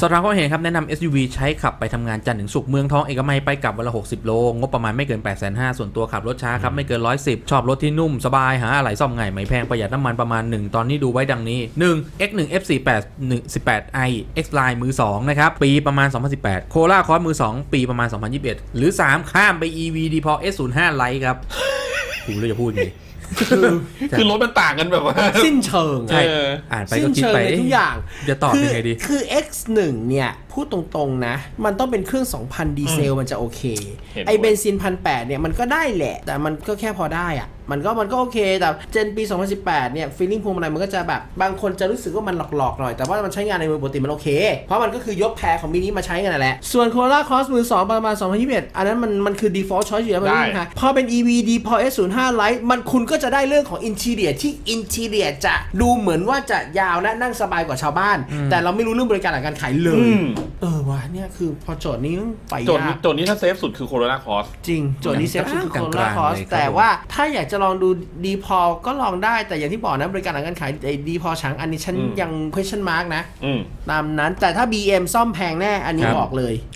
สอบถามความเห็นครับ แนะนำ SUV ใช้ขับไปทำงานจันทร์ถึงศุกร์เมืองท้องเอกมัยไปกลับวันละ 60 โล งบประมาณไม่เกิน 8 5 0 0 0ส่วนตัวขับรถช้าครับ ไม่เกิน 110 ชอบรถที่นุ่ม สบาย หาอะไหล่ซ่อมง่ายไม่แพง ประหยัดน้ำมันประมาณ 1 ตอนนี้ดูไว้ดังนี้ 1 X1 F48 18i X Line มือ 2 นะครับ ปีประมาณ 2018 โคล่าคอร์สมือ 2 ปีประมาณ 2021 หรือ 3 ข้ามไป EV d p o S05 Lite ครับกูเลยจะพูดไง คือรถมันต่างกันแบบว่า สิ้นเชิงใช่เอออ่านไปสิ้ก็นคิดเชิงไปในทุกอย่าง จะตอบคืยังไงดี คือ X1 เนี่ยพูดตรงๆนะ มันต้องเป็นเครื่อง 2,000 ดีเซลมันจะโอเคเห็นด้วยไอเบนซินพันแเนี่ยมันก็ได้แหละ แต่มันก็แค่พอได้อะมันก็มันก็โอเค แต่เจนปี 2018 เนี่ยฟีลลิ่งพวงมาลัยมันก็จะแบบ บางคนจะรู้สึกว่ามันหลอกๆหน่อย แต่ว่ามันใช้งานในเมืองปกติมันโอเค เพราะมันก็คือยกแพรของมินิมาใช้กันนั่นแหละ ส่วน Corolla Cross มือ 2 ประมาณ 2021 อันนั้นมันมันคือ default choice อยู่แล้วมันไม่มีปัญหาพอเป็น EV d p o S05 Lite มันคุณก็จะได้เรื่องของ interior ที่ interior จะดูเหมือนว่าจะยาวและนั่งสบายกว่าชาวบ้าน แต่เราไม่รู้เรื่องบริการหลังการขายเลอืยมเออวะเนี่ยคือพอโจทย์นี้ไปโจทย์ยานี้กโจทย์นี้ถ้าเซฟสุดคือโคโรนาคอส จริง โจทย์นี้เซฟสุดคือกลางๆโค r ่าคอสเลยครับ แต่ว่าถ้าอยากจะลองดูดีพอก็ลองได้แต่อย่างที่บอกนะบริการหลังการขายไอ้ดีพอช้างอันนี้ฉันอืม ยัง question mark นะ อืม ตามนั้นแต่ถ้า BM ซ่อมแพงแน่ อันนี้ครับ บอกเลย